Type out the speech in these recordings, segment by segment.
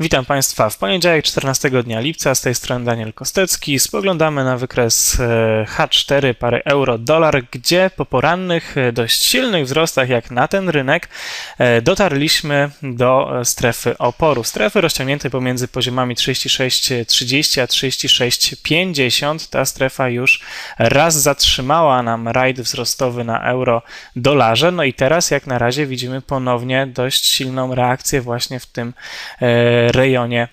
Witam Państwa w poniedziałek 14 dnia lipca, z tej strony Daniel Kostecki. Spoglądamy na wykres e, H4 pary euro-dolar, gdzie po porannych, e, dość silnych wzrostach jak na ten rynek e, dotarliśmy do strefy oporu. Strefy rozciągniętej pomiędzy poziomami 36,30 a 36,50. Ta strefa już raz zatrzymała nam rajd wzrostowy na euro-dolarze. No i teraz jak na razie widzimy ponownie dość silną reakcję właśnie w tym rejonie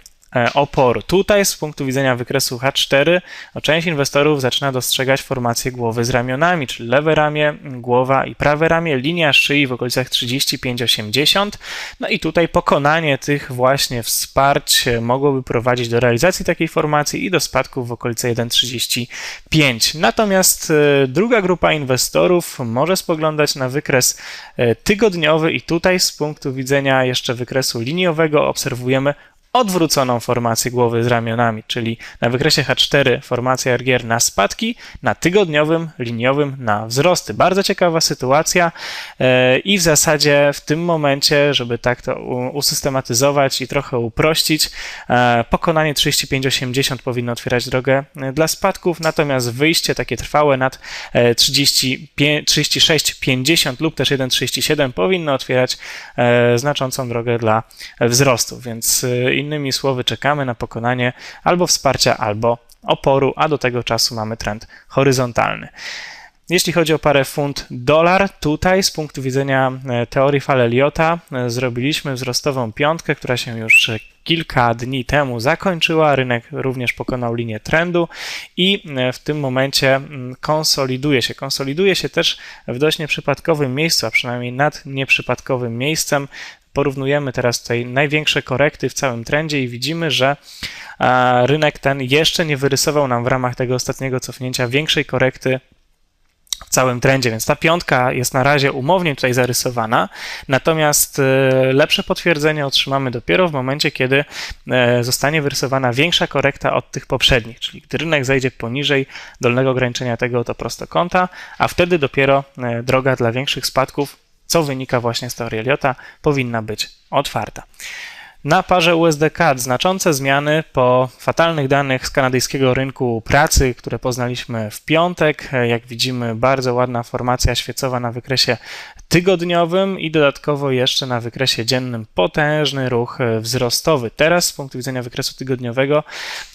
oporu. Tutaj z punktu widzenia wykresu H4 no, część inwestorów zaczyna dostrzegać formację głowy z ramionami, czyli lewe ramię, głowa i prawe ramię, linia szyi w okolicach 35-80. No i tutaj pokonanie tych właśnie wsparć mogłoby prowadzić do realizacji takiej formacji i do spadków w okolice 1,35. Natomiast e, druga grupa inwestorów może spoglądać na wykres e, tygodniowy i tutaj z punktu widzenia jeszcze wykresu liniowego obserwujemy odwróconą formację głowy z ramionami, czyli na wykresie H4 formacja RGR na spadki, na tygodniowym, liniowym na wzrosty. Bardzo ciekawa sytuacja e, i w zasadzie w tym momencie, żeby tak to usystematyzować i trochę uprościć, e, pokonanie 35,80 powinno otwierać drogę e, dla spadków, natomiast wyjście takie trwałe nad 36,50 lub też 1,37 powinno otwierać znaczącą drogę dla wzrostów, więc Innymi słowy, czekamy na pokonanie albo wsparcia, albo oporu, a do tego czasu mamy trend horyzontalny. Jeśli chodzi o parę funt dolar, tutaj z punktu widzenia e, teorii fal Elliota e, zrobiliśmy wzrostową piątkę, która się już kilka dni temu zakończyła. Rynek również pokonał linię trendu i e, w tym momencie mm, konsoliduje się. Konsoliduje się też w dość nieprzypadkowym miejscu, a przynajmniej nad nieprzypadkowym miejscem porównujemy teraz tutaj największe korekty w całym trendzie i widzimy, że rynek ten jeszcze nie wyrysował nam w ramach tego ostatniego cofnięcia większej korekty w całym trendzie, więc ta piątka jest na razie umownie tutaj zarysowana, natomiast e, lepsze potwierdzenie otrzymamy dopiero w momencie, kiedy e, zostanie wyrysowana większa korekta od tych poprzednich, czyli gdy rynek zejdzie poniżej dolnego ograniczenia tego oto prostokąta, a wtedy dopiero e, droga dla większych spadków co wynika właśnie z teorii Eliota, powinna być otwarta. Na parze USD-CAD znaczące zmiany po fatalnych danych z kanadyjskiego rynku pracy, które poznaliśmy w piątek. Jak widzimy, bardzo ładna formacja świecowa na wykresie tygodniowym i dodatkowo jeszcze na wykresie dziennym potężny ruch wzrostowy. Teraz z punktu widzenia wykresu tygodniowego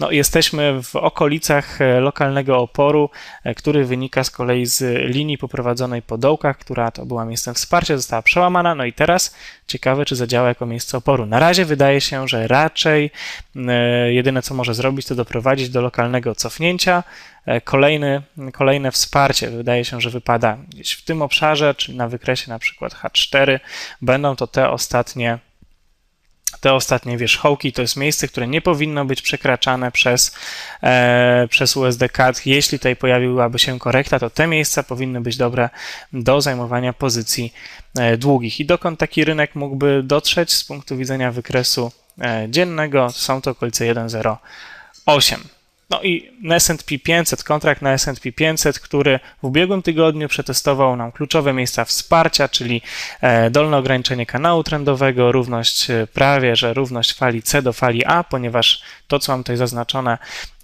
no, jesteśmy w okolicach lokalnego oporu, który wynika z kolei z linii poprowadzonej po dołkach, która to była miejscem wsparcia, została przełamana. No i teraz ciekawe, czy zadziała jako miejsce oporu. Na razie wydaje się, że raczej e, jedyne co może zrobić, to doprowadzić do lokalnego cofnięcia. E, kolejny, kolejne wsparcie wydaje się, że wypada gdzieś w tym obszarze, czyli na wykresie na przykład H4. Będą to te ostatnie te ostatnie wierzchołki to jest miejsce, które nie powinno być przekraczane przez, e, przez USD CAD. Jeśli tutaj pojawiłaby się korekta, to te miejsca powinny być dobre do zajmowania pozycji e, długich. I dokąd taki rynek mógłby dotrzeć z punktu widzenia wykresu e, dziennego, są to okolice 1,08. No i S&P 500, kontrakt na S&P 500, który w ubiegłym tygodniu przetestował nam kluczowe miejsca wsparcia, czyli e, dolne ograniczenie kanału trendowego, równość e, prawie, że równość fali C do fali A, ponieważ to, co mam tutaj zaznaczone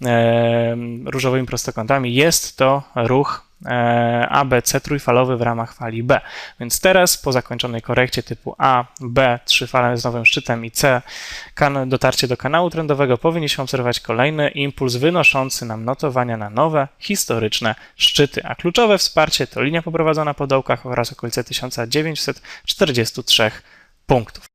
e, różowymi prostokątami, jest to ruch ABC trójfalowy w ramach fali B. Więc teraz po zakończonej korekcie typu A, B, trzy fale z nowym szczytem i C, dotarcie do kanału trendowego powinniśmy obserwować kolejny impuls wynoszący nam notowania na nowe historyczne szczyty. A kluczowe wsparcie to linia poprowadzona po dołkach oraz okolice 1943 punktów.